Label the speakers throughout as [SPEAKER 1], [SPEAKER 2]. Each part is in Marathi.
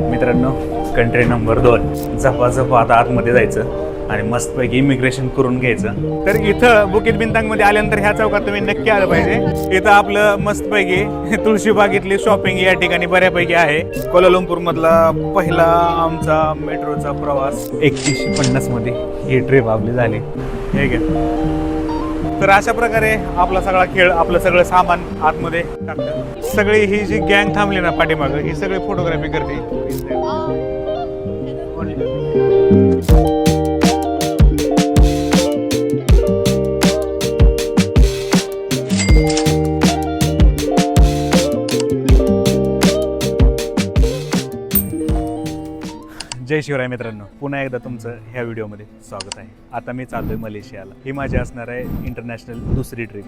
[SPEAKER 1] मित्रांनो कंट्री नंबर दोन. झपाझप आता आतमध्ये जायचं आणि मस्तपैकी इमिग्रेशन करून घ्यायचं. तर इथं बुकित बिंतांगमध्ये आल्यानंतर ह्या चौकात तुम्ही नक्की आलं पाहिजे. इथं आपलं मस्तपैकी तुळशीबागेतली शॉपिंग या ठिकाणी बऱ्यापैकी आहे. कोलालंपूर मधला पहिला आमचा मेट्रोचा प्रवास एकतीसशे पन्नासमध्ये ही ट्रिप आपली झाली. हे घ्या. तर अशा प्रकारे आपला सगळा खेळ आपलं सगळं सामान आतमध्ये टाकतात. सगळी ही जी गँग थांबली ना पाठीमागं ही सगळी फोटोग्राफी करते. शिवराय मित्रांनो पुन्हा एकदा तुमचं ह्या व्हिडिओमध्ये स्वागत आहे. आता मी चाललोय मलेशियाला. ही माझी असणार आहे इंटरनॅशनल दुसरी ट्रिप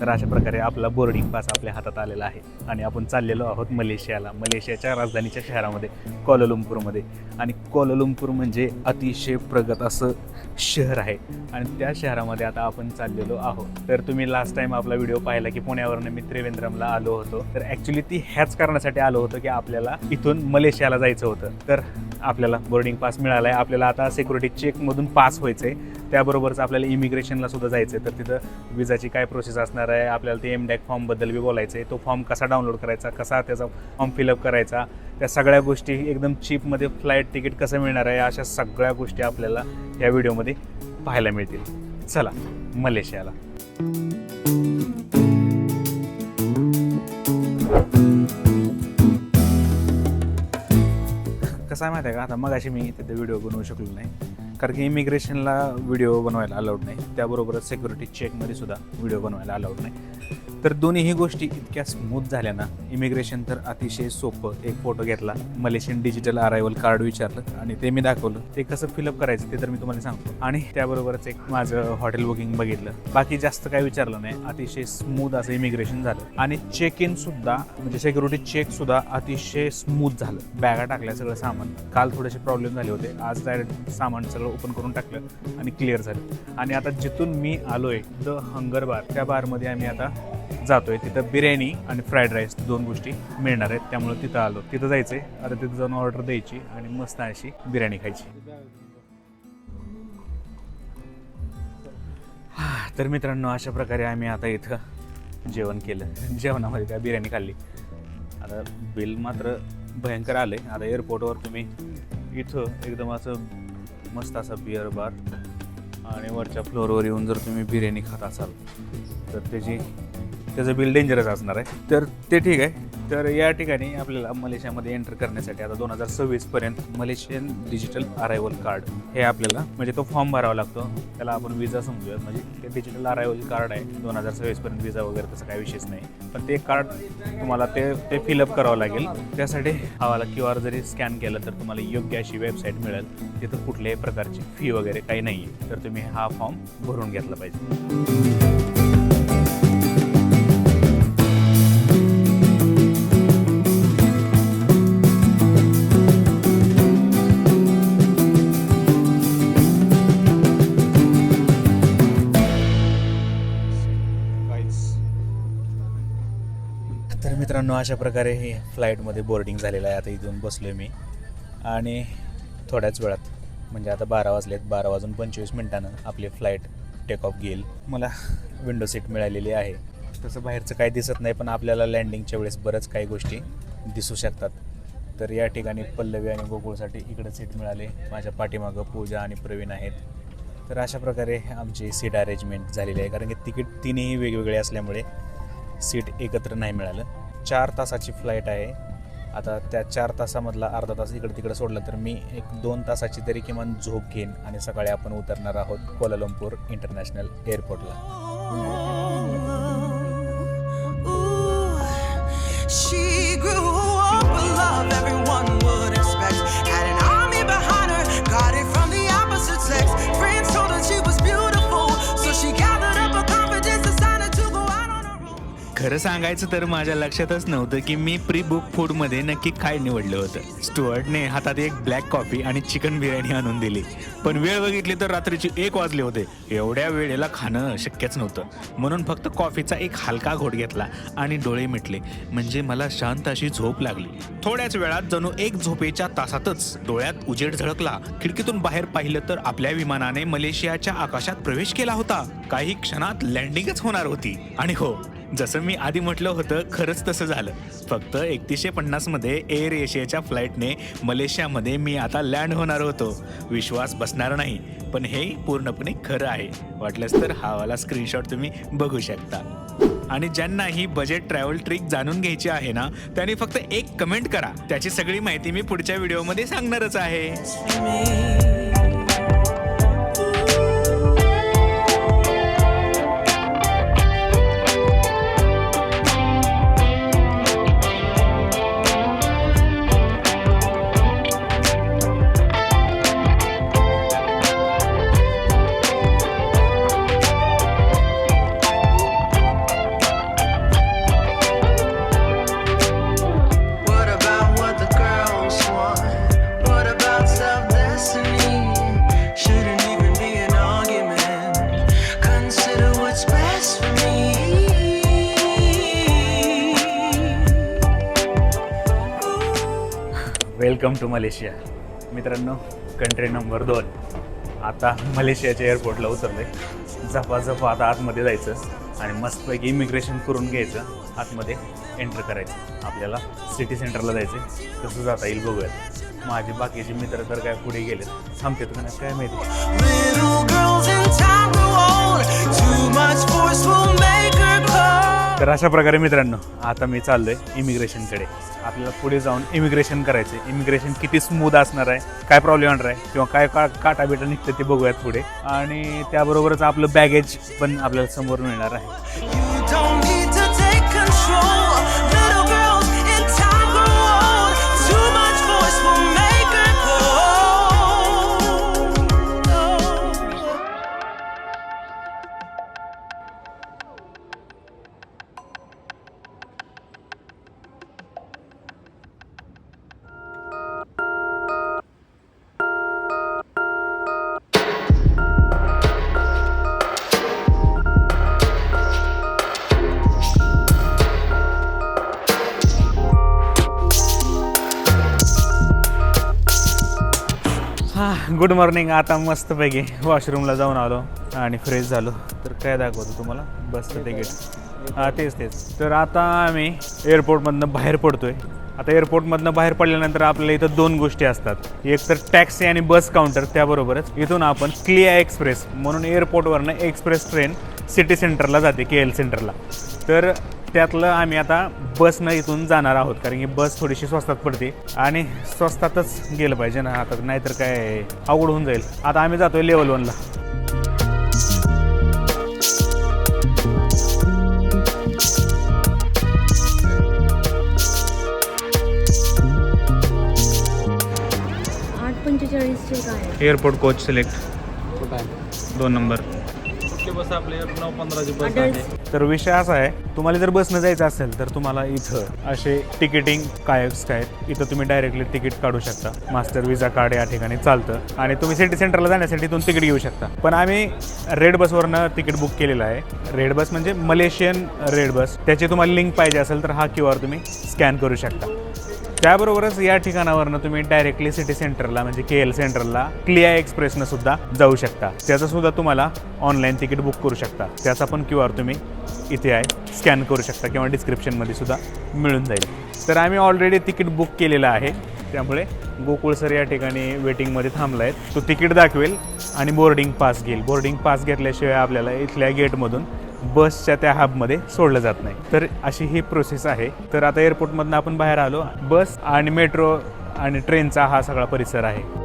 [SPEAKER 1] तर अशा प्रकारे आपला बोर्डिंग पास आपल्या हातात आलेला आहे. आणि आपण चाललेलो आहोत मलेशियाला. मलेशियाच्या राजधानीच्या शहरामध्ये कोलालंपूरमध्ये आणि कोलालंपूर म्हणजे अतिशय प्रगत असं शहर आहे. आणि त्या शहरामध्ये आता आपण चाललेलो आहोत. तर तुम्ही लास्ट टाइम आपला व्हिडिओ पाहिला की पुण्यावरून मी त्रिवेंद्रमला आलो होतो. तर ॲक्च्युली ती ह्याच कारणासाठी आलो होतो की आपल्याला इथून मलेशियाला जायचं होतं. तर आपल्याला बोर्डिंग पास मिळाला आहे आपल्याला आता सिक्युरिटी चेकमधून पास व्हायचं आहे त्याबरोबरच आपल्याला इमिग्रेशनला सुद्धा जायचं आहे तर तिथं विजाची काय प्रोसेस असणार आहे? आपल्याला ते एमडॅक फॉर्मबद्दल बी बोलायचं आहे तो फॉर्म कसा डाउनलोड करायचा? कसा त्याचा फॉर्म फिलअप करायचा? त्या सगळ्या गोष्टी एकदम चीपमध्ये फ्लाईट तिकीट कसं मिळणार आहे? अशा सगळ्या गोष्टी आपल्याला या व्हिडिओमध्ये पाहायला मिळतील. चला मलेशियाला. कसं आहे माहिती आहे का? आता मग अशी मी तिथे व्हिडिओ बनवू शकलो नाही. कारण की इमिग्रेशनला व्हिडिओ बनवायला अलाउड नाही. त्याबरोबरच सिक्युरिटी चेकमध्ये सुद्धा व्हिडिओ बनवायला अलाउड नाही. तर दोन्हीही गोष्टी इतक्या स्मूथ झाल्या ना. इमिग्रेशन तर अतिशय सोपं एक फोटो घेतला. मलेशियन डिजिटल अरायवल कार्ड विचारलं आणि ते मी दाखवलं. ते कसं फिलअप करायचं ते तर मी तुम्हाला सांगतो. आणि त्याबरोबरच एक माझं हॉटेल बुकिंग बघितलं. बाकी जास्त काय विचारलं नाही. अतिशय स्मूथ असं इमिग्रेशन झालं. आणि चेक इन सुद्धा म्हणजे सेक्युरिटी चेक सुद्धा अतिशय स्मूथ झालं. बॅगा टाकल्या सगळं सामान. काल थोडेसे प्रॉब्लेम झाले होते. आज डायरेक्ट सामान सगळं ओपन करून टाकलं आणि क्लिअर झालं. आणि आता जिथून मी आलोय द हंगर बार त्या बारमध्ये आम्ही आता जातोय तिथं बिर्याणी आणि फ्राईड राईस दोन गोष्टी मिळणार आहेत. त्यामुळे तिथं आलो. तिथं जायचंय. आता तिथं जाऊन ऑर्डर द्यायची आणि मस्त अशी बिर्याणी खायची. तर मित्रांनो अशा प्रकारे आम्ही आता इथं जेवण केलं. जेवणामध्ये काय बिर्याणी खाल्ली. आता बिल मात्र भयंकर आलं आहे आता एअरपोर्टवर तुम्ही इथं एकदम असं मस्त असं बिअर बार आणि वरच्या फ्लोअरवर येऊन जर तुम्ही बिर्याणी खात असाल तर त्याची त्याचं बिल डेंजरस असणार आहे. तर ते ठीक आहे. तर या ठिकाणी आपल्याला मलेशियामध्ये एंटर करण्यासाठी आता दोन हजार सव्वीसपर्यंत मलेशियन डिजिटल अरायवल कार्ड हे आपल्याला म्हणजे तो फॉर्म भरावा लागतो. त्याला आपण विजा समजूया म्हणजे ते डिजिटल अरायवल कार्ड आहे. दोन हजार सव्वीसपर्यंत विजा वगैरे तसं काही विशेष नाही. पण ते कार्ड तुम्हाला ते ते फिलअप करावं लागेल. त्यासाठी हवाला क्यू आर जरी स्कॅन केलं तर तुम्हाला योग्य अशी वेबसाईट मिळेल. तिथं कुठल्याही प्रकारची फी वगैरे काही नाही आहे तर तुम्ही हा फॉर्म भरून घेतला पाहिजे. मित्रांनो अशा प्रकारे हे फ्लाईटमध्ये बोर्डिंग झालेलं आहे. आता इथून बसलो आहे मी. आणि थोड्याच वेळात म्हणजे आता बारा वाजलेत बारा वाजून पंचवीस मिनिटानं आपली फ्लाईट टेक ऑफ घेईल. मला विंडो सीट मिळालेली आहे. तसं बाहेरचं काही दिसत नाही पण आपल्याला लँडिंगच्या वेळेस बरंच काही गोष्टी दिसू शकतात. तर या ठिकाणी पल्लवी आणि गोकुळसाठी इकडं सीट मिळाले. माझ्या पाठीमागं पूजा आणि प्रवीण आहेत. तर अशा प्रकारे आमची सीट अरेंजमेंट झालेली आहे. कारण की तिकीट तिन्ही वेगवेगळे असल्यामुळे सीट एकत्र नाही मिळालं. चार तासाची फ्लाईट आहे. आता त्या चार तासामधला अर्धा तास इकडे तिकडे सोडलं तर मी एक दोन तासाची तरी किमान झोप घेईन आणि सकाळी आपण उतरणार आहोत कोलालंपूर इंटरनॅशनल एअरपोर्टला. खरं सांगायचं तर माझ्या लक्षातच नव्हतं की मी प्री बुक फूडमध्ये नक्की काय निवडलं होतं. स्टुअर्टने हातात एक ब्लॅक कॉफी आणि चिकन बिर्याणी आणून दिली. पण वेळ बघितली तर रात्रीचे एक वाजले होते. एवढ्या वेळेला खाणं शक्यच नव्हतं. म्हणून फक्त कॉफीचा एक हलका घोट घेतला आणि डोळे मिटले. म्हणजे मला शांत अशी झोप लागली. थोड्याच वेळात जणू एक झोपेच्या तासातच डोळ्यात उजेड झळकला. खिडकीतून बाहेर पाहिलं तर आपल्या विमानाने मलेशियाच्या आकाशात प्रवेश केला होता. काही क्षणात लँडिंगच होणार होती. आणि हो जसं मी आधी म्हटलं होतं खरंच तसं झालं. फक्त एकतीसशे पन्नासमध्ये एअर एशियाच्या फ्लाईटने मलेशियामध्ये मी आता लँड होणार होतो. विश्वास बसणार नाही पण हे पूर्णपणे खरं आहे. वाटलंच तर हा वाला स्क्रीनशॉट तुम्ही बघू शकता. आणि ज्यांना ही बजेट ट्रॅव्हल ट्रिक जाणून घ्यायची आहे ना त्यांनी फक्त एक कमेंट करा. त्याची सगळी माहिती मी पुढच्या व्हिडिओमध्ये सांगणारच आहे. Welcome to Malaysia. मित्रांनो कंट्री नंबर दोन. आता मलेशियाच्या एअरपोर्टला उतरलोय. झपाझप आता आतमध्ये जायचं आणि मस्तपैकी इमिग्रेशन करून घ्यायचं. आतमध्ये एंटर करायचं. आपल्याला सिटी सेंटरला जायचं कसं जाता येईल बघूयात. माझे बाकीचे मित्र तर काय पुढे गेले थांबतात का काय माहिती? तर अशा प्रकारे मित्रांनो आता मी चाललोय इमिग्रेशनकडे आपल्याला पुढे जाऊन इमिग्रेशन करायचे इमिग्रेशन किती स्मूथ असणार आहे काय प्रॉब्लेम येणार आहे किंवा काय का काटा बिटा निघतं ते बघूयात पुढे. आणि त्याबरोबरच आपलं बॅगेज पण आपल्याला समोर मिळणार आहे. Good morning. आता मस्तपैकी वॉशरूमला जाऊन आलो आणि फ्रेश झालो. तर काय दाखवतो तुम्हाला? बसचं तिकीट हां तेच तेच. तर आता आम्ही एअरपोर्टमधनं बाहेर पडतोय. आता एअरपोर्टमधनं बाहेर पडल्यानंतर आपल्याला इथं दोन गोष्टी असतात. एक तर टॅक्सी आणि बस काउंटर त्याबरोबरच. इथून आपण क्लिया एक्सप्रेस म्हणून एअरपोर्टवरनं एक्सप्रेस ट्रेन सिटी सेंटरला जाते के एल सेंटरला तर त्यातलं आम्ही आता बसनं इथून जाणार आहोत कारण की बस थोडीशी स्वस्तात पडते. आणि स्वस्तातच गेलं पाहिजे ना आता नाहीतर काय अवघड होऊन जाईल. आता आम्ही जातोय लेवल वनला
[SPEAKER 2] आठ पंचेचाळीसचे काय? आहे?
[SPEAKER 1] एअरपोर्ट कोच सिलेक्ट दोन नंबर
[SPEAKER 3] बस आपली? नऊ पंधराची बस आहे.
[SPEAKER 1] तर विषय असा आहे तुम्हाला जर बसनं जायचं असेल तर तुम्हाला इथं असे तिकिटिंग कायक्स काय आहेत. इथं तुम्ही डायरेक्टली तिकीट काढू शकता. मास्टर विजा कार्ड या ठिकाणी चालतं. आणि तुम्ही सिटी सेंटरला जाण्यासाठी इथून तिकीट घेऊ शकता. पण आम्ही रेड बसवरनं तिकीट बुक केलेलं आहे. रेड बस म्हणजे मलेशियन रेड बस त्याची तुम्हाला लिंक पाहिजे असेल तर हा क्यू आर तुम्ही स्कॅन करू शकता. त्याबरोबरच या ठिकाणावरनं तुम्ही डायरेक्टली सिटी सेंटरला म्हणजे के एल सेंटरला क्लिया एक्सप्रेसनं सुद्धा जाऊ शकता. त्याचं सुद्धा तुम्हाला ऑनलाईन तिकीट बुक करू शकता. त्याचा पण क्यू आर तुम्ही इथे आहे. स्कॅन करू शकता किंवा डिस्क्रिप्शनमध्ये सुद्धा मिळून जाईल. तर आम्ही ऑलरेडी तिकीट बुक केलेलं आहे. त्यामुळे गोकुळ सर या ठिकाणी वेटिंगमध्ये थांबला आहे तो तिकीट दाखवेल आणि बोर्डिंग पास घेईल. बोर्डिंग पास घेतल्याशिवाय आपल्याला इथल्या गेटमधून बसच्या त्या हबमध्ये सोडलं जात नाही. तर अशी ही प्रोसेस आहे. तर आता एअरपोर्टमधनं आपण बाहेर आलो. बस आणि मेट्रो आणि ट्रेनचा हा सगळा परिसर आहे.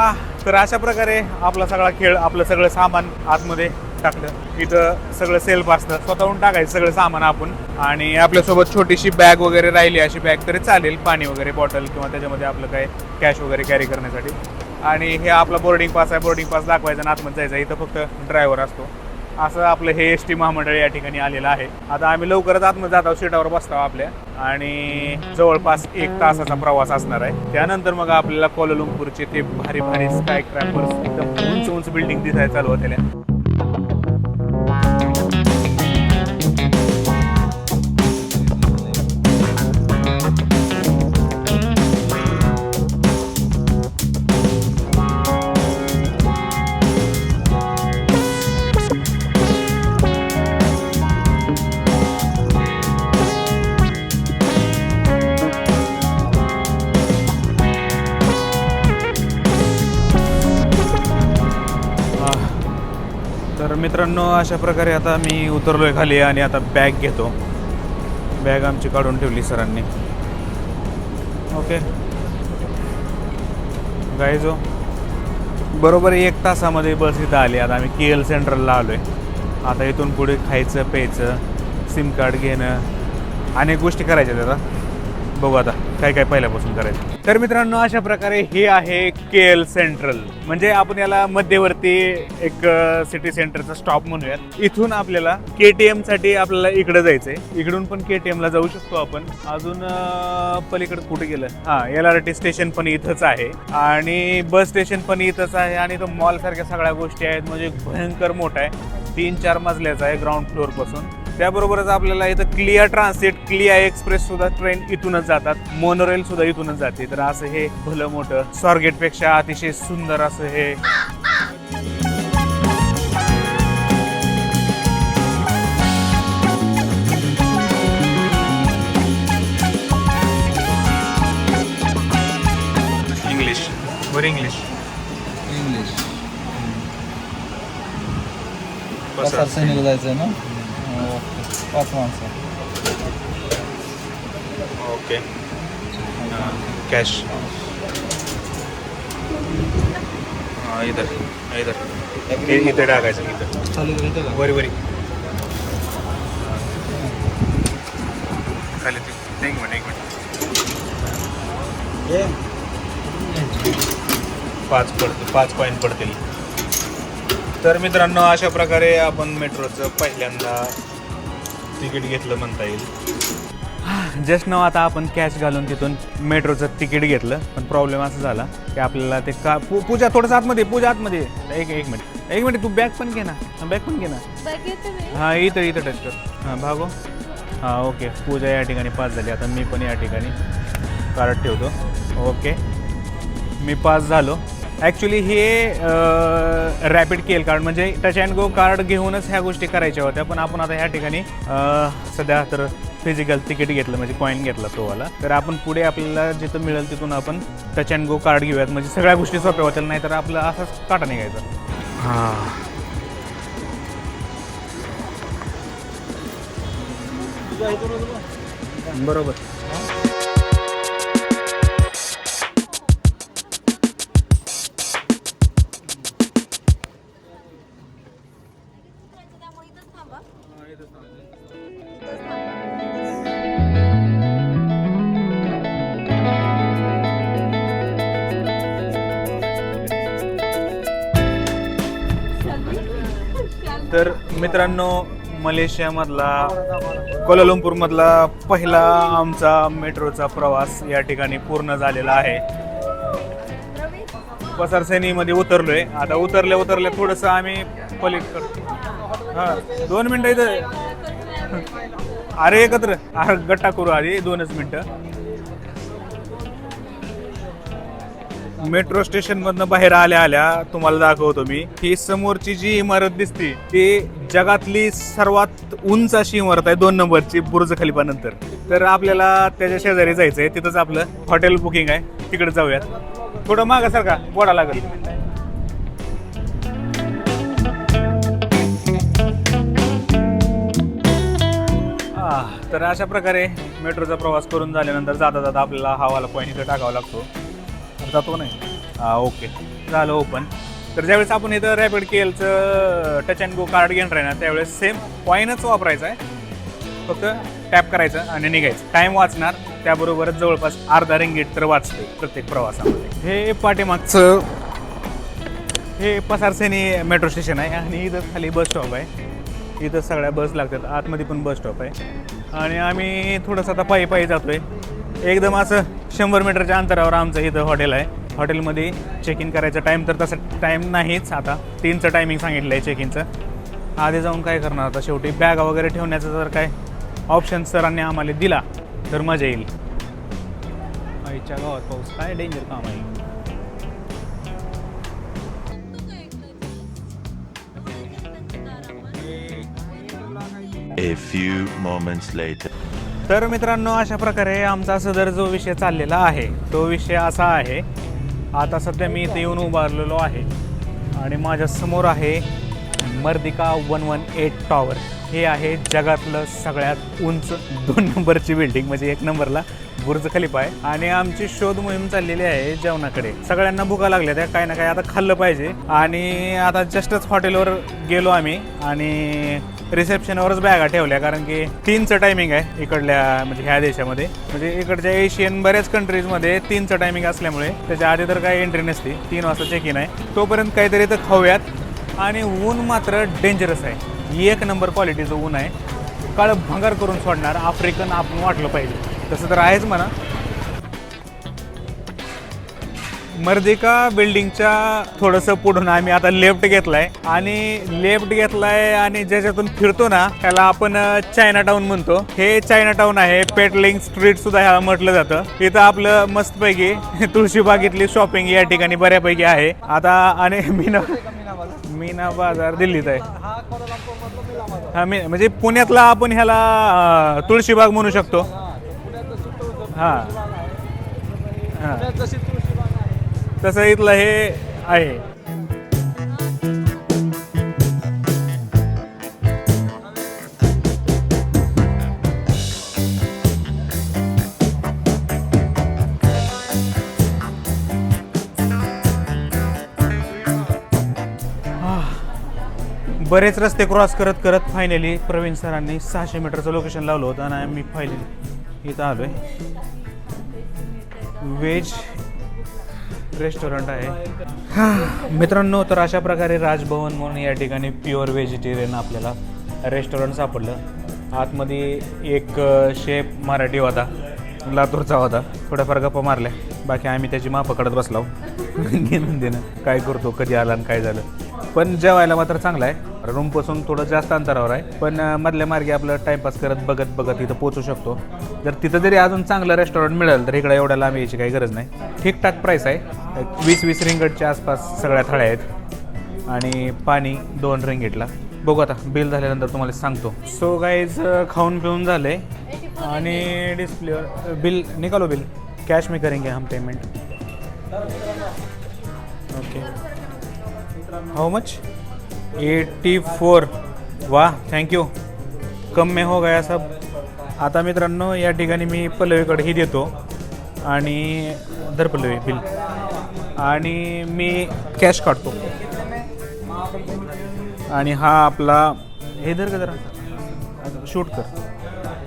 [SPEAKER 1] हा तर अशा प्रकारे आपला सगळा खेळ आपलं सगळं सामान आतमध्ये टाकलं. इथं सगळं सेल्फ असतं. स्वतःहून टाकायचं सगळं सामान आपण. आणि आपल्यासोबत छोटीशी बॅग वगैरे राहिली. अशी बॅग तरी चालेल. पाणी वगैरे बॉटल किंवा त्याच्यामध्ये आपलं काय कॅश वगैरे कॅरी करण्यासाठी. आणि हे आपला बोर्डिंग पास आहे. बोर्डिंग पास दाखवायचा आणि आतमध्ये जायचं. इथं फक्त ड्रायव्हर असतो. असं आपलं हे एस टी महामंडळ या ठिकाणी आलेलं आहे. आता आम्ही लवकरच आतमध्ये जात आहोत सीटावर बसतो आपल्या. आणि जवळपास एक तासाचा प्रवास असणार आहे. त्यानंतर मग आपल्याला कोलालंपूरचे ते भारी भारी स्काय क्रॅपर्स एकदम उंच उंच बिल्डिंग दिसायला चालू होत्या मित्रांनो अशा प्रकारे आता मी उतरलो आहे खाली आणि आता बॅग घेतो. बॅग आमची काढून ठेवली सरांनी. ओके गायजो हो. बरोबर एक तासामध्ये बस इथं आली. आता आम्ही के एल सेंट्रलला आलो आहे आता इथून पुढे खायचं प्यायचं सिम कार्ड घेणं अनेक गोष्टी करायच्या आता. बघू आता. काय काय पहिल्यापासून करायचं? तर मित्रांनो अशा प्रकारे हे आहे के एल सेंट्रल. म्हणजे आपण याला मध्यवर्ती एक सिटी सेंटरचा स्टॉप म्हणूयात. इथून आपल्याला के टी साठी आपल्याला इकडे जायचंय. इकडून पण के टी ला जाऊ शकतो आपण. अजून पलीकडे कुठे गेलं? हा एल आर टी स्टेशन पण इथंच आहे. आणि बस स्टेशन पण इथंच आहे आणि तो मॉल सारख्या सगळ्या गोष्टी आहेत. म्हणजे भयंकर मोठा आहे. तीन चार मजल्याचा आहे ग्राउंड फ्लोअरपासून. त्याबरोबरच आपल्याला इथं क्लिअर ट्रान्सिट क्लिअर एक्सप्रेस सुद्धा ट्रेन इथूनच जातात. मोनोरेल सुद्धा इथूनच जाते. तर असं हे भलं मोठं स्वारगेटपेक्षा अतिशय सुंदर असं हे. इंग्लिश वर इंग्लिश
[SPEAKER 3] इंग्लिश सैनिक जायचं ना? पाच माणसं.
[SPEAKER 1] ओके. कॅश इधर इधर. इथे टाकायचं इथं.
[SPEAKER 3] चालू येतं का
[SPEAKER 1] वरी वरी. खाली ते. एक मिनिट एक मिनिट. पाच पडतील पाच पॉईंट पडतील. तर मित्रांनो अशा प्रकारे आपण मेट्रोचं पहिल्यांदा तिकीट घेतलं म्हणता येईल. जस्ट नाव आता आपण कॅश घालून तिथून मेट्रोचं तिकीट घेतलं. पण प्रॉब्लेम असा झाला की आपल्याला ते का पू पूजा थोडंसं आतमध्ये पूजा आतमध्ये. एक एक मिनिट एक मिनिट तू बॅग पण घे ना. बॅग पण घे ना. हां इथं इथं टच कर. हां भागो. हां ओके पूजा या ठिकाणी पास झाली. आता मी पण या ठिकाणी कार्ड ठेवतो. ओके मी पास झालो. ॲक्च्युली हे रॅपिड केल कार्ड म्हणजे टच अँड गो कार्ड घेऊनच ह्या गोष्टी करायच्या होत्या. पण आपण आता ह्या ठिकाणी सध्या तर फिजिकल तिकीट घेतलं म्हणजे कॉईन घेतला तोवाला तर आपण पुढे आपल्याला जिथं मिळेल तिथून आपण टच अँड गो कार्ड घेऊयात. म्हणजे सगळ्या गोष्टी सोप्या होतील नाही तर आपलं असंच काटा निघायचा. हां. बरोबर. तर मित्रांनो मलेशियामधला कोलालंपूरमधला पहिला आमचा मेट्रोचा प्रवास या ठिकाणी पूर्ण झालेला आहे. पसारसैनीमध्ये उतरलोय. आता उतरल्या उतरल्या थोडंसं आम्ही पलीकडं हां दोन मिनटं इथं. अरे एकत्र. अरे गट्टा करू आधी दोनच मिनटं. मेट्रो स्टेशन मधनं बाहेर आल्या आल्या तुम्हाला दाखवतो मी. ही समोरची जी इमारत दिसते ती जगातली सर्वात उंच अशी इमारत आहे दोन नंबरची बुर्ज खलिफा नंतर तर आपल्याला त्याच्या शेजारी जायचंय तिथंच आपलं हॉटेल बुकिंग आहे तिकडे जाऊयात. थोडं मागासारखा बोडा लागेल. तर अशा प्रकारे मेट्रोचा प्रवास करून झाल्यानंतर जाता जाता आपल्याला हवाला पॉईंट इथं टाकावा लागतो. जातो नाही? हा ओके. झालं ओपन तर ज्यावेळेस आपण इथं रॅपिड केलचं टच अँड गो कार्ड घेणार आहे ना त्यावेळेस सेम कॉईनच वापरायचा आहे. फक्त टॅप करायचं आणि निघायचं. टाईम वाचणार त्याबरोबरच जवळपास अर्धा रिंगीट तर वाचते प्रत्येक प्रवासामध्ये. हे पाठीमागचं हे पसारसेनी मेट्रो स्टेशन आहे आणि इथं खाली बस स्टॉप आहे. इथं सगळ्या बस लागतात. आतमध्ये पण बस स्टॉप आहे. आणि आम्ही थोडंसं आता पायी पायी जातोय. एकदम असं शंभर मीटरच्या अंतरावर आमचं इथं हॉटेल आहे. हॉटेलमध्ये चेक इन करायचा टाईम तर तसं टाईम नाहीच आता. तीनचं टायमिंग सांगितलं आहे चेक इनचं आधी जाऊन काय करणार आता शेवटी? बॅग वगैरे ठेवण्याचा जर काय? ऑप्शन सरांनी आम्हाला दिला तर मजा येईल. आईच्या गावात पाऊस काय डेंजर काम आहे?
[SPEAKER 4] A few moments later.
[SPEAKER 1] तर मित्रांनो अशा प्रकारे आमचा सदर जो विषय चाललेला आहे तो विषय असा आहे आता सध्या मी इथे येऊन उभारलेलो आहे आणि माझ्यासमोर आहे Merdeka one one eight tower. हे आहे जगातलं सगळ्यात उंच दोन नंबरची बिल्डिंग म्हणजे एक नंबरला बुर्ज खलिफा आहे. आणि आमची शोध मोहीम चाललेली आहे जेवणाकडे. सगळ्यांना भुका लागल्या त्या काय ना काय आता खाल्लं पाहिजे. आणि आता जस्टच हॉटेलवर गेलो आम्ही आणि रिसेप्शनवरच बॅगा ठेवल्या कारण की तीनचं टायमिंग आहे इकडल्या म्हणजे ह्या देशामध्ये. म्हणजे इकडच्या एशियन बऱ्याच कंट्रीजमध्ये तीनचं टायमिंग असल्यामुळे त्याच्या आधी तर काही एंट्री नसते तीन वाजता चेक इन आहे. तोपर्यंत काहीतरी तर खाऊयात. आणि ऊन मात्र डेंजरस आहे. ही एक नंबर क्वालिटीचं ऊन आहे. काळ भंगार करून सोडणार आफ्रिकन आपण वाटलं पाहिजे. तसं तर आहेच म्हणा. मर्दिका बिल्डिंगच्या थोडंसं पुढून आम्ही आता लेफ्ट घेतलाय. आणि लेफ्ट घेतलाय आणि ज्याच्यातून फिरतो ना त्याला आपण चायना टाउन म्हणतो. हे चायना टाउन आहे. पेटलिंग स्ट्रीट सुद्धा ह्याला म्हटलं जातं. इथं आपलं मस्तपैकी तुळशीबागेतली शॉपिंग या ठिकाणी बऱ्यापैकी आहे. आता आणि मीना मीना बाजार दिल्लीत आहे. हा मी म्हणजे पुण्यातला आपण ह्याला तुळशीबाग म्हणू शकतो. हां हां. तसं इथलं हे आहे. बरेच रस्ते क्रॉस करत करत फायनली प्रवीण सरांनी सहाशे मीटरचं लोकेशन लावलं होतं आणि मी फायनली इथं आलो आहे वेज रेस्टॉरंट आहे. मित्रांनो तर अशा प्रकारे राजभवन म्हणून या ठिकाणी प्युअर व्हेजिटेरियन आपल्याला रेस्टॉरंट सापडलं. आतमध्ये एक शेफ मराठी होता लातूरचा होता. थोड्याफार गप्पा मारल्या. बाकी आम्ही त्याची मापं काढत बसलो. घेणं देणं काय करतो कधी आला आणि काय झालं. पण जेवायला मात्र चांगला आहे. रूमपासून थोडं जास्त अंतरावर आहे. पण मधल्या मार्गे आपलं टाईमपास करत बघत बघत इथं पोचू शकतो. जर तिथं जरी अजून चांगलं रेस्टॉरंट मिळेल तर इकडे एवढ्या लांब यायची काही गरज नाही. ठीकठाक प्राईस आहे. वीस वीस रिंगटच्या आसपास सगळ्या थाळ्या आहेत. आणि पाणी दोन रिंगेटला. बघू आता बिल झाल्यानंतर तुम्हाला सांगतो. सो गाईज खाऊन पिऊन झाले. आणि डिस्प्लेवर बिल निकालो बिल कॅश मी करेंगे हम payment okay how much eighty four. वा थँक्यू कम में हो गया सब. आता मित्रांनो या ठिकाणी मी पल्लवीकडेही देतो. आणि धर पल्लवी बिल. आणि मी कॅश काढतो. आणि हा आपला हे धर का जरा? शूट कर.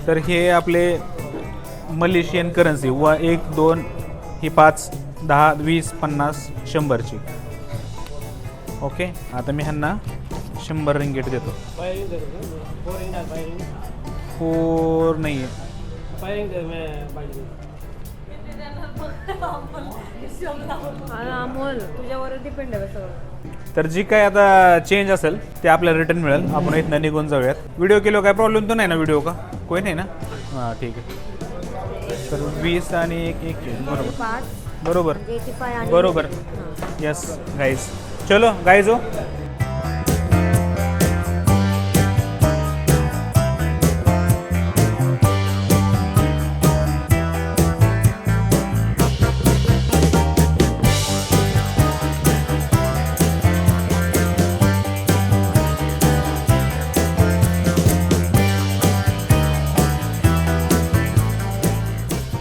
[SPEAKER 1] तर हे आपले मलेशियन करन्सी व एक दोन ही पाच दहा वीस पन्नास शंभरची. ओके? आता मी ह्यांना शंभर रिंगेट देतो. फोर नाही. आहे
[SPEAKER 2] आणि अमोल तुझ्यावर डिपेंड आहे सगळं.
[SPEAKER 1] तर जी काय आता चेंज असेल ते आपल्याला रिटर्न मिळेल. आपण इथनं निघून जाऊयात. व्हिडिओ केलो काय? प्रॉब्लेम तर नाही ना व्हिडिओ का? कोई नाही ना? हां ठीक आहे. तर वीस आणि एक एक. बरोबर.
[SPEAKER 2] पाच
[SPEAKER 1] बरोबर.
[SPEAKER 2] आणि
[SPEAKER 1] बरोबर.
[SPEAKER 2] हां.
[SPEAKER 1] यस गाईज चलो गाईज हो.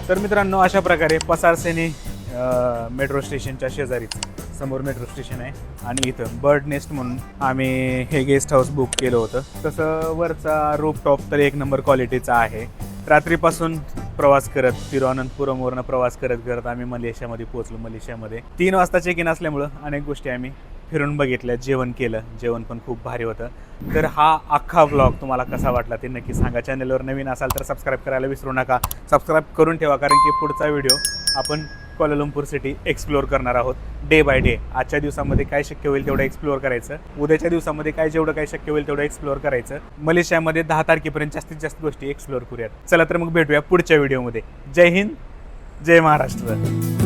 [SPEAKER 1] तर मित्रांनो अशा प्रकारे पसारसेनी मेट्रो स्टेशनच्या शेजारीच समोर मेट्रो स्टेशन आहे. आणि इथं बर्ड नेस्ट म्हणून आम्ही हे गेस्ट हाऊस बुक केलं होतं. तसं वरचा रूप टॉप तर एक नंबर क्वालिटीचा आहे. रात्रीपासून प्रवास करत तिरुअनंतपुरमवरनं प्रवास करत करत आम्ही मलेशियामध्ये पोहोचलो. मलेशियामध्ये तीन वाजता चेक इन असल्यामुळं अनेक गोष्टी आम्ही फिरून बघितल्या. जेवण केलं. जेवण पण खूप भारी होतं. तर हा अख्खा ब्लॉग तुम्हाला कसा वाटला ते नक्की सांगा. चॅनलवर नवीन असाल तर सबस्क्राईब करायला विसरू नका. सबस्क्राईब करून ठेवा कारण की पुढचा व्हिडिओ आपण कोलालंपूर सिटी एक्सप्लोअर करणार आहोत डे बाय डे आजच्या दिवसामध्ये काय शक्य होईल तेवढं एक्सप्लोअर करायचं. उद्याच्या दिवसामध्ये काय जेवढं काय शक्य होईल तेवढं एक्सप्लोअर करायचं. मलेशियामध्ये दहा तारखेपर्यंत जास्तीत जास्त गोष्टी एक्सप्लोअर करूयात. चला तर मग भेटूया पुढच्या व्हिडिओमध्ये जय हिंद जय महाराष्ट्र.